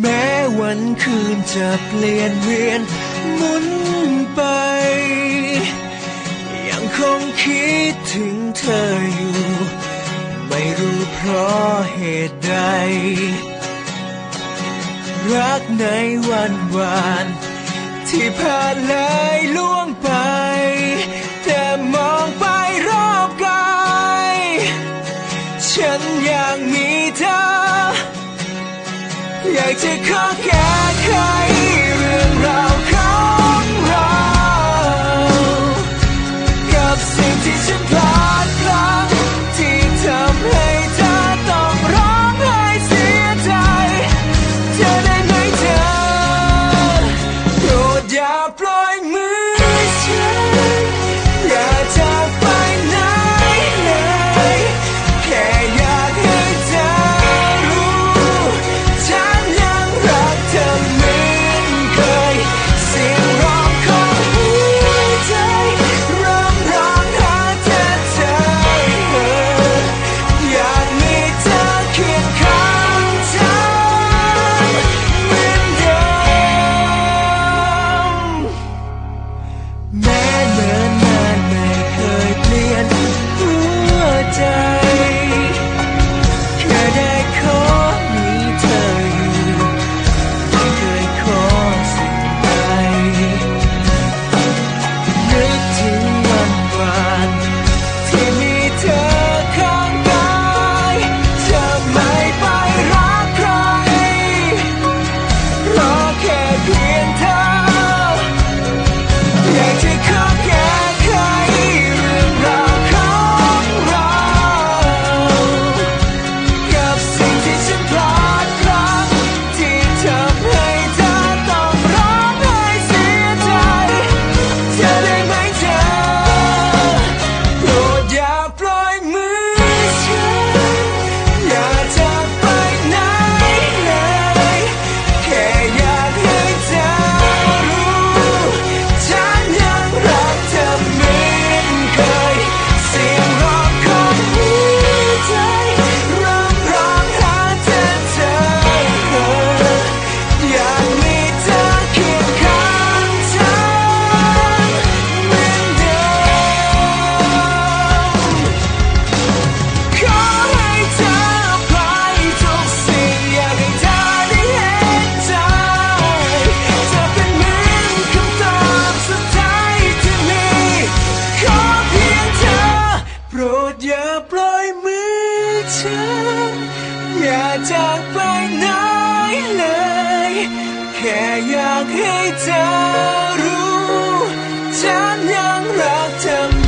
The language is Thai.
แม้วันคืนจะเปลี่ยนเวียนหมุนไป ยังคงคิดถึงเธออยู่ ไม่รู้เพราะเหตุใด รักในวันวาน ที่ผ่านเลยล่วงไป แต่มองไปรอบกาย ฉันยังมีเธอ อยากจะขอแก้ไข ดอย่าปล่อยมือฉัน อย่าจากไปไหนเลย แค่อยากให้เธอรู้ ฉันยังรักเธอ